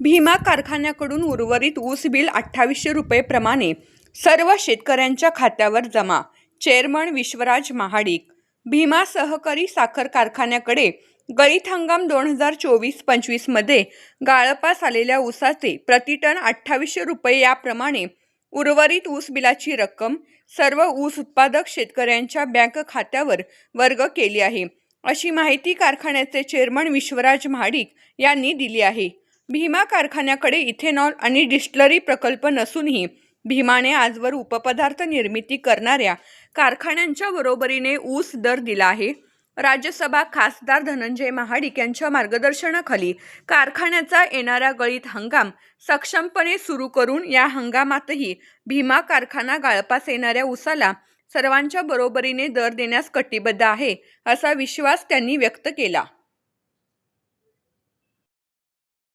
भीमा कारखान्याकडून उर्वरित ऊस बिल अठ्ठावीसशे रुपये प्रमाणे सर्व शेतकऱ्यांच्या खात्यावर जमा. चेअरमन विश्वराज महाडिक. भीमा सहकारी साखर कारखान्याकडे गळीत हंगाम दोन हजार चोवीस पंचवीसमध्ये गाळपास आलेल्या ऊसाचे प्रतिटन अठ्ठावीसशे रुपये याप्रमाणे उर्वरित ऊस बिलाची रक्कम सर्व ऊस उत्पादक शेतकऱ्यांच्या बँक खात्यावर वर्ग केली आहे. अशी माहिती कारखान्याचे चेअरमन विश्वराज महाडिक यांनी दिली आहे. भीमा कारखान्याकडे इथेनॉल आणि डिस्टलरी प्रकल्प नसूनही भीमाने आजवर उपपदार्थ निर्मिती करणाऱ्या कारखान्यांच्या बरोबरीने ऊस दर दिला आहे. राज्यसभा खासदार धनंजय महाडिक यांच्या मार्गदर्शनाखाली कारखान्याचा येणारा गळीत हंगाम सक्षमपणे सुरू करून या हंगामातही भीमा कारखाना गाळपास येणाऱ्या ऊसाला सर्वांच्या बरोबरीने दर देण्यास कटिबद्ध आहे असा विश्वास त्यांनी व्यक्त केला.